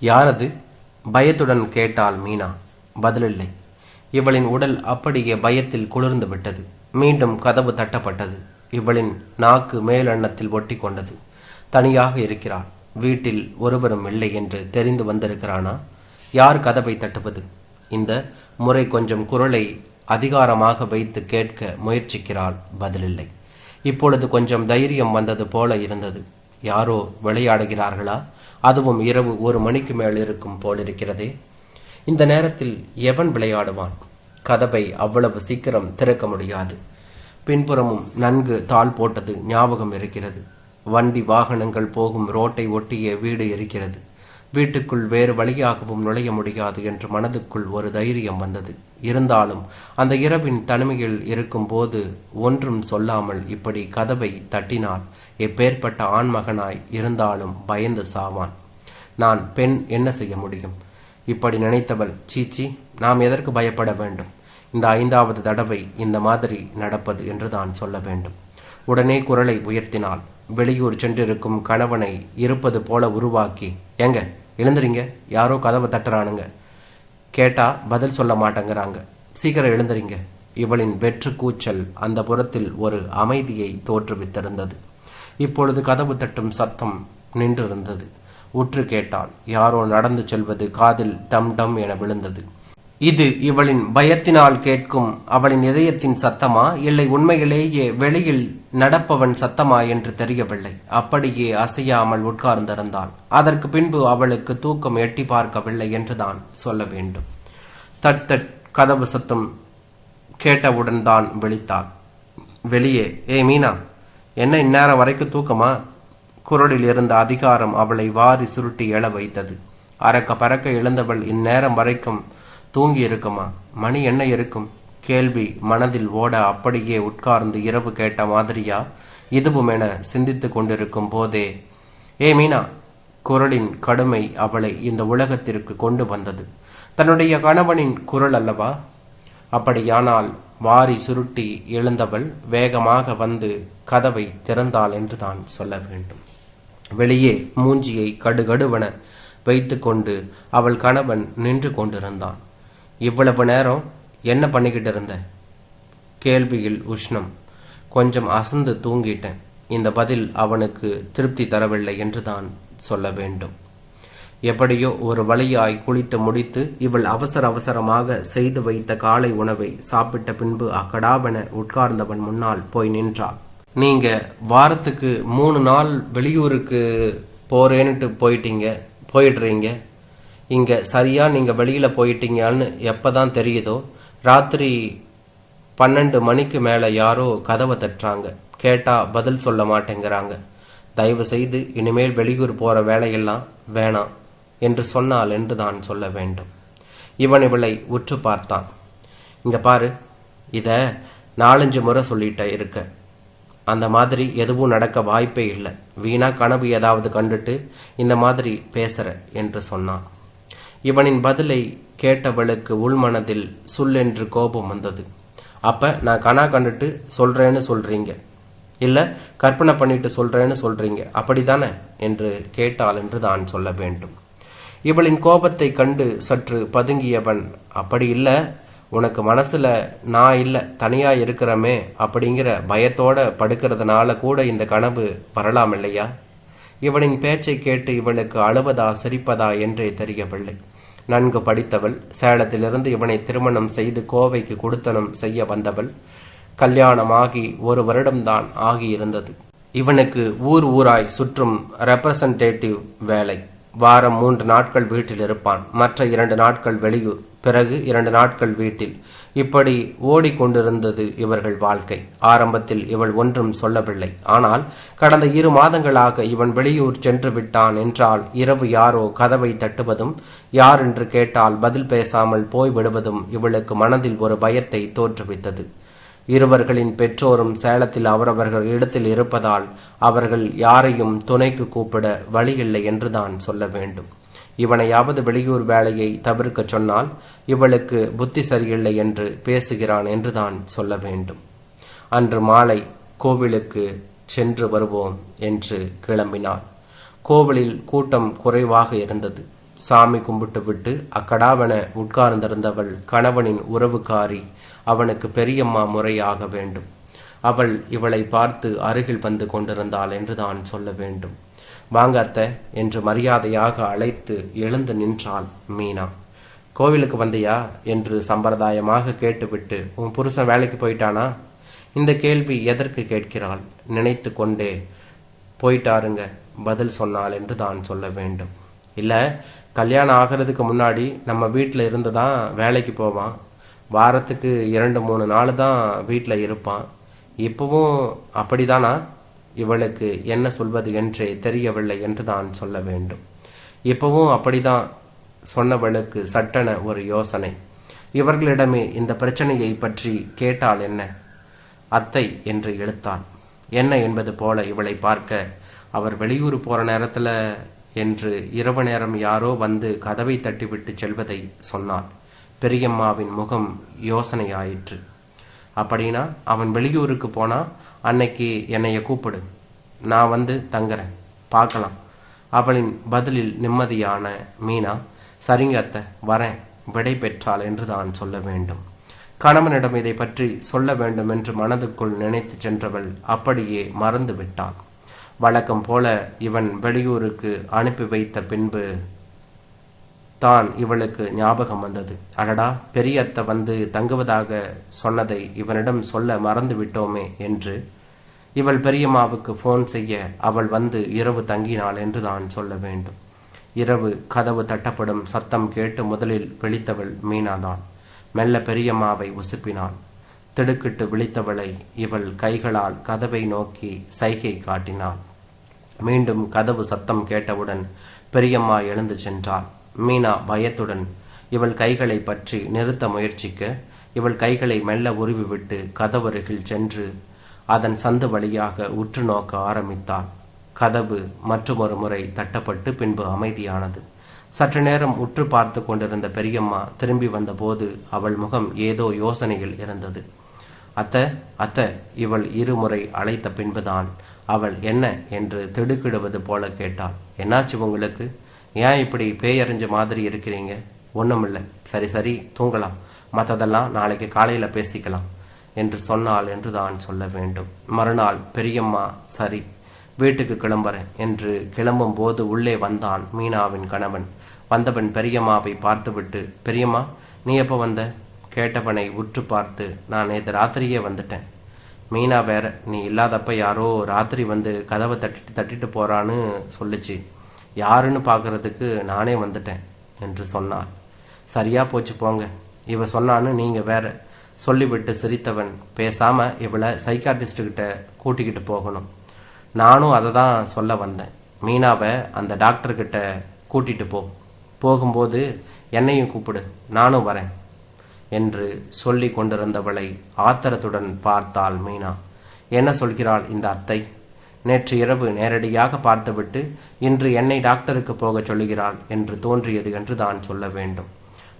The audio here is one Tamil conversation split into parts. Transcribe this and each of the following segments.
யாரது? பயத்துடன் கேட்டாள் மீனா. பதிலில்லை. இவளின் உடல் அப்படியே பயத்தில் குளிர்ந்து விட்டது. மீண்டும் கதவு தட்டப்பட்டது. இவளின் நாக்கு மேலெண்ணத்தில் ஒட்டி கொண்டது. தனியாக இருக்கிறாள். வீட்டில் ஒருவரும் இல்லை என்று தெரிந்து வந்திருக்கிறானா? யார் கதவை தட்டுவது? இந்த முறை கொஞ்சம் குரலை அதிகாரமாக வைத்து கேட்க முயற்சிக்கிறாள். பதிலில்லை. இப்பொழுது கொஞ்சம் தைரியம் வந்தது போல இருந்தது. யாரோ விளையாடுகிறார்களா? அதுவும் இரவு ஒரு மணிக்கு மேல் இருக்கும் போலிருக்கிறதே இந்த நேரத்தில் எவன் விளையாடுவான்? கதவை அவ்வளவு சீக்கிரம் திறக்க முடியாது. பின்புறமும் நன்கு தாள் போட்டது ஞாபகம் இருக்கிறது. வண்டி வாகனங்கள் போகும் ரோட்டை ஒட்டிய வீடு இருக்கிறது. வீட்டுக்குள் வேறு வழியாகவும் நுழைய முடியாது என்று மனதுக்குள் ஒரு தைரியம் வந்தது. இருந்தாலும் அந்த இரவின் தனிமையில் இருக்கும்போது ஒன்றும் சொல்லாமல் இப்படி கதவை தட்டினால் எப்பேற்பட்ட ஆண்மகனாய் இருந்தாலும் பயந்து சாவான். நான் பெண் என்ன செய்ய முடியும்? இப்படி நினைத்தவள் சீச்சி நாம் எதற்கு பயப்பட வேண்டும்? இந்த ஐந்தாவது தடவை இந்த மாதிரி நடப்பது என்று தான் சொல்ல வேண்டும். உடனே குரலை உயர்த்தினாள். வெளியூர் சென்றிருக்கும் கணவனை இருப்பது போல உருவாக்கி எங்க? எழுந்துறீங்க. யாரோ கதவை தட்டுறானுங்க. கேட்டால் பதில் சொல்ல மாட்டேங்கிறாங்க. சீக்கிரம் எழுந்துறீங்க. இவளின் வெற்று கூச்சல் அந்த புறத்தில் ஒரு அமைதியை தோற்றுவித்திருந்தது. இப்பொழுது கதவு தட்டும் சத்தம் நின்றிருந்தது. உற்று கேட்டால் யாரோ நடந்து செல்வது காதில் டம் டம் என விழுந்தது. இது இவளின் பயத்தினால் கேட்கும் அவளின் இதயத்தின் சத்தமா? இல்லை உண்மையிலேயே வெளியில் நடப்பவன் சத்தமா என்று தெரியவில்லை. அப்படியே அசையாமல் உட்கார்ந்திருந்தாள். அதற்கு பின்பு அவளுக்கு தூக்கம் எட்டி பார்க்கவில்லை என்றுதான் சொல்ல வேண்டும். தட் தட் கதவு சத்தம் கேட்டவுடன் தான் விழித்தாள். வெளியே ஏ மீனா என்ன இந்நேரம் வரைக்கும் தூக்கமா? குரலில் இருந்த அதிகாரம் அவளை வாரி சுருட்டி எழ வைத்தது. அறக்க பறக்க எழுந்தவள் இந்நேரம் வரைக்கும் தூங்கி இருக்குமா மணி என்ன இருக்கும்? கேள்வி மனதில் ஓட அப்படியே உட்கார்ந்து இரவு கேட்ட மாதிரியா? இதுவும் என சிந்தித்து கொண்டிருக்கும் போதே ஏ மீனா குரலின் கடுமை அவளை இந்த உலகத்திற்கு கொண்டு வந்தது. தன்னுடைய கணவனின் குரல் அல்லவா? அப்படியானால் வாரி சுருட்டி எழுந்தவள் வேகமாக வந்து கதவை திறந்தாள் என்று தான் சொல்ல வேண்டும். வெளியே மூஞ்சியை கடுகடுவன வைத்துக்கொண்டு அவள் கணவன் நின்று கொண்டிருந்தான். இவ்வளவு நேரம் என்ன பண்ணிக்கிட்டு இருந்த? கேள்வியில் உஷ்ணம். கொஞ்சம் அசந்து தூங்கிட்டேன். இந்த பதில் அவனுக்கு திருப்தி தரவில்லை என்று தான் சொல்ல வேண்டும். எப்படியோ ஒரு வழியாய் குளித்து முடித்து இவள் அவசர அவசரமாக செய்து வைத்த காலை உணவை சாப்பிட்ட பின்பு அக்கடாவென உட்கார்ந்தவன் முன்னால் போய் நின்றாள் நீங்க வாரத்துக்கு மூணு நாள் வெளியூருக்கு போறேன்னுட்டு போயிட்டீங்க போயிடுறீங்க. இங்கே சரியாக நீங்கள் வெளியில் போயிட்டீங்கன்னு எப்போ தான் தெரியுதோ? ராத்திரி பன்னெண்டு மணிக்கு மேலே யாரோ கதவை தட்டுறாங்க. கேட்டால் பதில் சொல்ல மாட்டேங்கிறாங்க. தயவு செய்து இனிமேல் வெளியூர் போகிற வேலையெல்லாம் வேணாம் என்று சொன்னால் என்று தான் சொல்ல வேண்டும். இவன் இவளை உற்று பார்த்தான். இங்கே பாரு இதை நாலஞ்சு முறை சொல்லிட்ட இருக்க. அந்த மாதிரி எதுவும் நடக்க வாய்ப்பே இல்லை. வீணாக கனவு ஏதாவது கண்டுட்டு இந்த மாதிரி பேசுகிற என்று சொன்னான். இவனின் பதிலை கேட்டவளுக்கு உள்மனதில் சுல்லென்று கோபம் வந்தது. அப்போ நான் கனா கண்டுட்டு சொல்கிறேன்னு சொல்கிறீங்க இல்லை கற்பனை பண்ணிட்டு சொல்கிறேன்னு சொல்கிறீங்க அப்படிதானே என்று கேட்டாள் என்று தான் சொல்ல வேண்டும். இவளின் கோபத்தை கண்டு சற்று பதுங்கியவன் அப்படி இல்லை. உனக்கு மனசில் நான் இல்லை. தனியாக இருக்கிறமே அப்படிங்கிற பயத்தோட படுக்கிறதுனால கூட இந்த கனவு வரலாம் இல்லையா? இவனின் பேச்சை கேட்டு இவளுக்கு அழுவதா சிரிப்பதா என்றே தெரியவில்லை. நன்கு படித்தவள் சேலத்திலிருந்து இவனை திருமணம் செய்து கோவைக்கு கொடுத்தனம் செய்ய வந்தவள் கல்யாணமாகி ஒரு வருடம்தான் ஆகியிருந்தது. இவனுக்கு ஊர் ஊராய் சுற்றும் ரெப்ரசன்டேட்டிவ் வேலை. வாரம் மூன்று நாட்கள் வீட்டில் இருப்பான். மற்ற இரண்டு நாட்கள் வெளியூர் பிறகு இரண்டு நாட்கள் வீட்டில். இப்படி ஓடிக்கொண்டிருந்தது இவர்கள் வாழ்க்கை. ஆரம்பத்தில் இவள் ஒன்றும் சொல்லவில்லை. ஆனால் கடந்த இரு மாதங்களாக இவன் வெளியூர் சென்று விட்டான் என்றால் இரவு யாரோ கதவை தட்டுவதும் யார் என்று கேட்டால் பதில் பேசாமல் போய்விடுவதும் இவளுக்கு மனதில் ஒரு பயத்தை தோற்றுவித்தது. இருவர்களின் பெற்றோரும் சேலத்தில் அவரவர்கள் இடத்தில் இருப்பதால் அவர்கள் யாரையும் துணைக்கு கூப்பிட வழியில்லை என்றுதான் சொல்ல வேண்டும். இவனையாவது வெளியூர் வேலையை தவிர்க்க சொன்னால் இவளுக்கு புத்தி சரியில்லை என்று பேசுகிறான் என்றுதான் சொல்ல வேண்டும். அன்று மாலை கோவிலுக்கு சென்று வருவோம் என்று கிளம்பினாள். கோவிலில் கூட்டம் குறைவாக இருந்தது. சாமி கும்பிட்டு விட்டு அக்கடாவென உட்கார்ந்திருந்தவள் கணவனின் உறவுக்காரி அவனுக்கு பெரியம்மா முறையாக வேண்டும். அவள் இவளை பார்த்து அருகில் வந்து கொண்டிருந்தாள் என்று தான் சொல்ல வேண்டும். வாங்கத்த என்று மரியாதையாக அழைத்து எழுந்து நின்றாள் மீனா. கோவிலுக்கு வந்தியா? என்று சம்பிரதாயமாக கேட்டுவிட்டு உன் புருஷன் வேலைக்கு போயிட்டானா? இந்த கேள்வி எதற்கு கேட்கிறாள்? நினைத்து கொண்டே போயிட்டாருங்க பதில் சொன்னாள் என்று தான் சொல்ல வேண்டும். இல்லை கல்யாணம் ஆகிறதுக்கு முன்னாடி நம்ம வீட்டில் இருந்து தான் வேலைக்கு போவான். வாரத்துக்கு இரண்டு மூணு நாள் தான் வீட்டில் இருப்பான். இப்போவும் அப்படிதானா? இவளுக்கு என்ன சொல்வது என்றே தெரியவில்லை என்று தான் சொல்ல வேண்டும். இப்போவும் அப்படிதான் சொன்னவளுக்கு சட்டென ஒரு யோசனை. இவர்களிடமே இந்த பிரச்சனையை பற்றி கேட்டால் என்ன? அத்தை என்று இழுத்தாள். என்ன என்பது போல இவளை பார்க்க அவர் வெளியூர் போகிற நேரத்தில் என்று இரவு நேரம் யாரோ வந்து கதவை தட்டிவிட்டு செல்வதை சொன்னாள். பெரியம்மாவின் முகம் யோசனையாயிற்று. அப்படின்னா அவன் வெளியூருக்கு போனா அன்னைக்கு என்னைய கூப்பிடு. நான் வந்து தங்குறேன். பார்க்கலாம். அவளின் பதிலில் நிம்மதியான மீனா சரிங்க அத்தை வரேன். விடை பெற்றாள் என்று தான் சொல்ல வேண்டும். கணவனிடம் இதை பற்றி சொல்ல வேண்டும் என்று மனதுக்குள் நினைத்து சென்றவள் அப்படியே மறந்து விட்டாள் வழக்கம் போல இவன் வெளியூருக்கு அனுப்பி வைத்த பின்பு தான் இவளுக்கு ஞாபகம் வந்தது. அடடா பெரியத்த வந்து தங்குவதாக சொன்னதை இவனிடம் சொல்ல மறந்து விட்டோமே என்று இவள் பெரியம்மாவுக்கு ஃபோன் செய்ய அவள் வந்து இரவு தங்கினாள் என்று தான் சொல்ல வேண்டும். இரவு கதவு தட்டப்படும் சத்தம் கேட்டு முதலில் விழித்தவள் மீனாதான். மெல்ல பெரியம்மாவை உசுப்பினாள். திடுக்கிட்டு விழித்தவளை இவள் கைகளால் கதவை நோக்கி சைகை காட்டினாள். மீண்டும் கதவு சத்தம் கேட்டவுடன் பெரியம்மா எழுந்து சென்றாள். மீனா பயத்துடன் இவள் கைகளை பற்றி நிறுத்த முயற்சிக்க இவள் கைகளை மெல்ல உருவிவிட்டு கதவருகில் சென்று அதன் சந்து வழியாக உற்று நோக்க ஆரம்பித்தாள். கதவு மற்றொரு முறை தட்டப்பட்டு பின்பு அமைதியானது. சற்று நேரம் உற்று பார்த்து கொண்டிருந்த பெரியம்மா திரும்பி வந்தபோது அவள் முகம் ஏதோ யோசனையில் இருந்தது. அத்த அத்த இவள் இருமுறை அழைத்த பின்புதான் அவள் என்ன என்று திடுக்கிடுவது போல கேட்டாள். என்னாச்சு உங்களுக்கு? ஏன் இப்படி பேயறிஞ்ச மாதிரி இருக்கிறீங்க? ஒன்றுமில்லை சரி சரி தூங்கலாம். மற்றதெல்லாம் நாளைக்கு காலையில் பேசிக்கலாம் என்று சொன்னாள் என்று தான் சொல்ல வேண்டும். மறுநாள் பெரியம்மா சரி வீட்டுக்கு கிளம்புறேன் என்று கிளம்பும் போது உள்ளே வந்தான் மீனாவின் கணவன். வந்தவன் பெரியம்மாவை பார்த்துவிட்டு பெரியம்மா நீ எப்போ வந்த? கேட்டவனை உற்று பார்த்து நான் நேற்று ராத்திரியே வந்துட்டேன். மீனா வேற நீ இல்லாதப்ப யாரோ ராத்திரி வந்து கதவை தட்டிட்டு தட்டிட்டு போறான்னு சொல்லுச்சு. யாருன்னு பார்க்கறதுக்கு நானே வந்துட்டேன் என்று சொன்னாள். சரியா போச்சு போங்க. இவ சொன்னான்னு நீங்க வேற சொல்லிவிட்டு சிரித்தவன் பேசாம இவளை சைக்காட்டிஸ்ட்டுக்கிட்ட கூட்டிக்கிட்டு போகணும். நானும் அதை தான் சொல்ல வந்தேன். மீனாவை அந்த டாக்டர்கிட்ட கூட்டிகிட்டு போ. போகும்போது என்னையும் கூப்பிடு. நானும் வரேன். என்று சொல்லி கொண்டிருந்தவளை ஆத்திரத்துடன் பார்த்தாள் மீனா. என்ன சொல்கிறாள் இந்த அத்தை? நேற்று இரவு நேரடியாக பார்த்துவிட்டு இன்று என்னை டாக்டருக்கு போகச் சொல்லுகிறாள் என்று தோன்றியது என்று தான் சொல்ல வேண்டும்.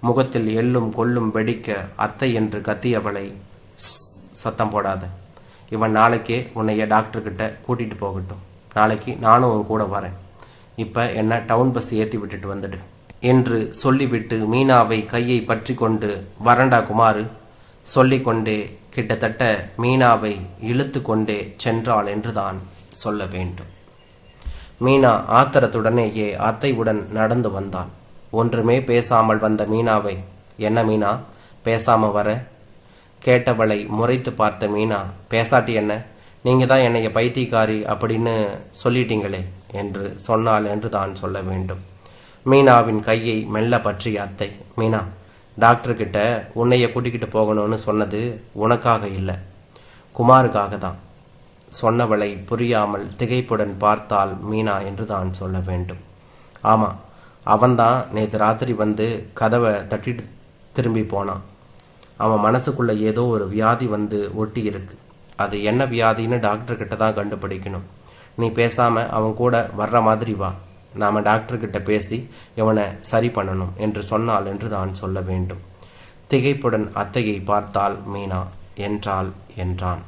முகத்தில் எள்ளும் கொள்ளும் வெடிக்க அத்தை என்று கத்தியவளை சத்தம் போடாத. இவன் நாளைக்கே உன்னைய டாக்டர்கிட்ட கூட்டிகிட்டு போகட்டும். நாளைக்கு நானும் உன் கூட வரேன். இப்போ என்ன டவுன் பஸ் ஏற்றி விட்டுட்டு வந்துடு. என்று சொல்லிவிட்டு மீனாவை கையை பற்றி கொண்டு வரண்டா குமாரு சொல்லிக்கொண்டே கிட்டத்தட்ட மீனாவை இழுத்து கொண்டே சென்றாள் என்றுதான் சொல்ல வேண்டும். மீனா ஆத்திரத்துடனேயே அத்தையுடன் நடந்து வந்தான் ஒன்றுமே பேசாமல் வந்த மீனாவை என்ன மீனா? பேசாம வர கேட்டவளை முறைத்து பார்த்த மீனா பேசாட்டி என்ன? நீங்க தான் என்னைய பைத்தியக்காரி அப்படின்னு சொல்லிட்டீங்களே என்று சொன்னாள் என்று தான் சொல்ல வேண்டும். மீனாவின் கையை மெல்ல பற்றிய அத்தை மீனா டாக்டர்கிட்ட உன்னைய கூட்டிக்கிட்டு போகணும்னு சொன்னது உனக்காக இல்லை குமாருக்காக தான். சொன்னவளை புரியாமல் திகைப்புடன் பார்த்தால் மீனா என்று தான் சொல்ல வேண்டும். ஆமாம் அவன்தான் நேற்று ராத்திரி வந்து கதவை தட்டிட்டு திரும்பி போனான். அவன் மனசுக்குள்ளே ஏதோ ஒரு வியாதி வந்து ஒட்டி இருக்கு. அது என்ன வியாதின்னு டாக்டர்கிட்ட தான் கண்டுபிடிக்கணும். நீ பேசாமல் அவன் கூட வர்ற மாதிரி வா. நாம் டாக்டர்கிட்ட பேசி இவனை சரி பண்ணணும் என்று சொன்னால் என்று தான் சொல்ல வேண்டும். திகைப்புடன் அத்தையை பார்த்தால் மீனா என்றாள் என்றான்.